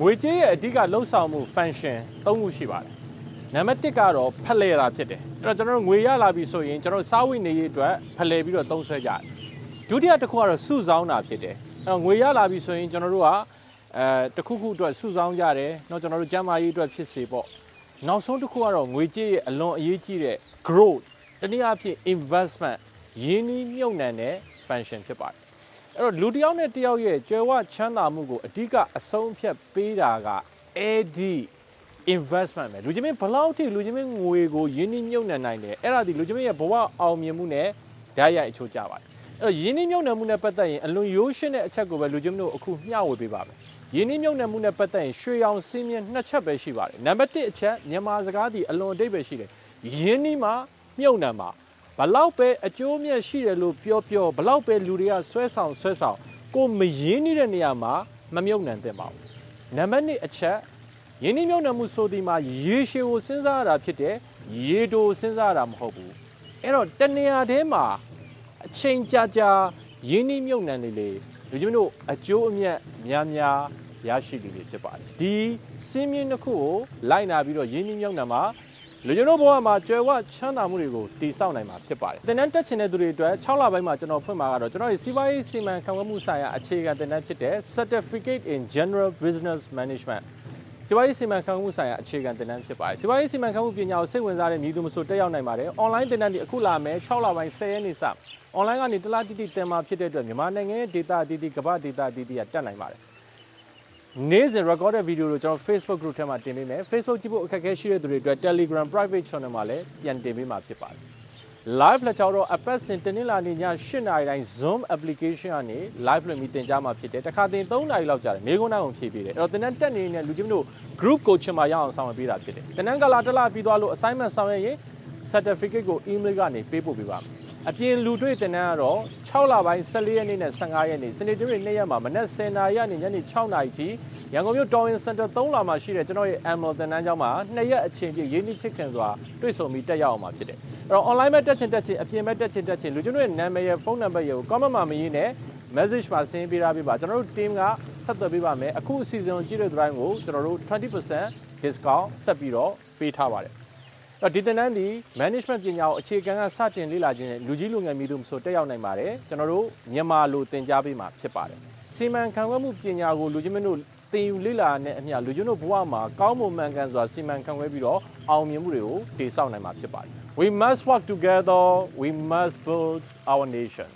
ငွေကြေးရဲ့အဓိကလှုပ်ဆောင်မှု function ၃ခုရှိပါတယ်နံပါတ်1ကတော့ဖလှယ်တာဖြစ်တယ်အဲ့တော့ကျွန်တော်တို့ငွေရလာပြီဆိုရင်ကျွန်တော်တို့စားဝတ်နေရေးအတွက်ဖလှယ်ပြီးတော့သုံးစွဲကြတယ်ဒုတိယတစ်ခုကတော့စုဆောင်းတာဖြစ်တယ်အဲ့တော့ငွေရလာပြီဆိုရင်ကျွန်တော်တို့ကအဲတစ်ခုခုအတွက်စုဆောင်းကြတယ်เนาะကျွန်တော်တို့ကျန်းမာရေးအတွက်ဖြစ်စေပေါ့နောက်ဆုံးတစ်ခုကတော့ငွေကြေးရဲ့အလွန်အရေးကြီးတဲ့ growth တနည်းအားဖြင့် investment ရင်းနှီးမြှုပ်နှံတဲ့ function ဖြစ်ပါတယ် အဲ့တော့လူတစ်ယောက်နဲ့တစ်ယောက်ရဲ့ကြွယ်ဝချမ်းသာမှုကိုအဓိကအဆုံးဖြတ်ပေးတာက AD investment ပဲလူချင်းမင်းဘလောက်ထိလူချင်းမင်းငွေကိုရင်းနှီးမြှုပ်နှံနိုင်တယ်အဲ့ဒါဒီလူချင်းမင်းရဲ့ဘဝအောင်မြင်မှုနဲ့ဓာတ်ရိုက်အချိုးကြပါတယ်အဲ့တော့ရင်းနှီးမြှုပ်နှံမှုနဲ့ပတ်သက်ရင်အလွန်ရိုးရှင်းတဲ့အချက်ကိုပဲလူချင်းမင်းတို့အခုမျှဝေပေးပါမယ်ရင်းနှီးမြှုပ်နှံမှုနဲ့ပတ်သက်ရင်ရွှေရောင်စင်းမြင့်နှစ်ချက်ပဲရှိပါတယ်နံပါတ်1အချက်မြန်မာစကားဒီအလွန်အတိတ်ပဲရှိတယ်ရင်းနှီးမှာမြှုပ်နှံမှာ ဘလောက်ပဲအကျိုးမြတ်ရှိတယ်လို့ပြောပြောဘလောက်ပဲလူတွေကဆွဲဆောင်ဆွဲဆောင်ကိုမရင်းနှီးတဲ့နေရာမှာမမြုပ်နှံသင့်ပါဘူးနံပါတ်2အချက်ယင်းနှိမ့်မြုံနှံမှုဆိုဒီမှာရေရှည်ကိုစဉ်းစားရတာဖြစ်တယ်ရေတိုစဉ်းစားရတာမဟုတ်ဘူးအဲ့တော့တနေရာထဲမှာအချိန်ကြာကြာယင်းနှိမ့်မြုံနှံနေလေလူကြီးတို့အကျိုးအမြတ်များများရရှိနေလေဖြစ်ပါတယ်ဒီစင်းမြင့်တစ်ခုကိုလိုက်နာပြီးတော့ယင်းနှိမ့်မြုံနှံမှာ လူကျွန်တော်ဘဝမှာကြွယ်ဝချမ်းသာမှုတွေကိုတည်ဆောက်နိုင်မှာဖြစ်ပါတယ်။သင်တန်းတက်ချင်တဲ့သူတွေအတွက်6လပိုင်းမှာကျွန်တော်ဖွင့်မှာကတော့ကျွန်တော်ရဲ့စီးပွားရေးစီမံခန့်ခွဲမှုဆိုင်ရာအခြေခံသင်တန်းဖြစ်တဲ့ Certificate in General Business Management စီးပွားရေးစီမံခန့်ခွဲမှုဆိုင်ရာအခြေခံသင်တန်းဖြစ်ပါတယ်။စီးပွားရေးစီမံခန့်ခွဲမှုပညာကိုစိတ်ဝင်စားတဲ့မြည်သူမဆိုတက်ရောက်နိုင်ပါတယ်။ online သင်တန်းဒီအခုလာမယ်6လပိုင်း10ရက်နေ့စ online ကနေတလားတိတိတင်မှာဖြစ်တဲ့အတွက်မြန်မာနိုင်ငံရဲ့ data အသီးသီးကမ္ဘာ data အသီးသီးကတက်နိုင်ပါတယ်။ နေ့စဉ် recorded video ကိုကျွန်တော် Facebook group ထဲမှာတင်ပေးမယ် Facebook ကြည့်ဖို့အခက်အခဲရှိတဲ့သူတွေအတွက် Telegram private channel မှာလည်းပြန်တင်ပေးမှာဖြစ်ပါတယ် live lecture တော့အပတ်စဉ်တနင်္လာနေ့ည8:00နာရီတိုင်း Zoom application ကနေ live လွှင့်ပြီးတင်ကြားမှာဖြစ်တယ်တခါတင်3နာရီလောက်ကြာတယ်မေးခွန်းတိုင်းကိုဖြေပေးတယ်အဲ့တော့တင်တန်းတက်နေနေလူချင်းတို့ group coaching မှာရအောင်ဆောင်ရွက်ပေးတာဖြစ်တယ်တင်တန်းကလာတစ်လပြီးသွားလို့ assignment ဆောင်ရွက်ရင် certificate ကို email ကနေပေးပို့ပေးပါမယ် အပြင်လူတွေ့တင်တန်းကတော့6လပိုင်း14ရက်နေ့နဲ့15ရက်နေ့စနေတနေ့နေ့ရက်မှာမနက်10:00နာရီကနေညနေ6:00နာရီထိရန်ကုန်မြို့တော်ဝင်စင်တာ3လမှာရှိတဲ့ကျွန်တော်ရဲ့ Amel တင်တန်းကျောင်းမှာ2ရက်အချိန်ပြည့်ရင်းနှီးချစ်ခင်စွာတွေ့ဆုံပြီးတက်ရောက်အောင်မှာဖြစ်တယ်အဲ့တော့ online မဲ့တက်ချင်တက်ချင်အပြင်မဲ့တက်ချင်တက်ချင်လူကျွန်တော်ရဲ့နာမည်ရဲ့ဖုန်းနံပါတ်ရဲ့ကို comment မှာမရေးနဲ့ message မှာဆင်းပေးထားပေးပါကျွန်တော်တို့ team ကဆက်သွယ်ပေးပါမယ်အခုအစီအစဉ်ကိုကြည့်တဲ့သူတိုင်းကိုကျွန်တော်တို့20% discount ဆက်ပြီးတော့ပေးထားပါတယ် အဲ့ဒီတင်တန်းဒီ management ပညာကိုအခြေခံကစတင်လေ့လာခြင်းနဲ့လူကြီးလူငယ်မည်သူမဆိုတက်ရောက်နိုင်ပါတယ်ကျွန်တော်တို့မြန်မာလိုသင်ကြားပေးမှာဖြစ်ပါတယ်စီမံခန့်ခွဲမှုပညာကိုလူကြီးမင်းတို့သင်ယူလေ့လာတဲ့အမျှလူချင်းတို့ဘဝမှာကောင်းမွန်မှန်ကန်စွာစီမံခန့်ခွဲပြီးတော့အောင်မြင်မှုတွေကိုတည်ဆောက်နိုင်မှာဖြစ်ပါတယ် We must work together we must build our nation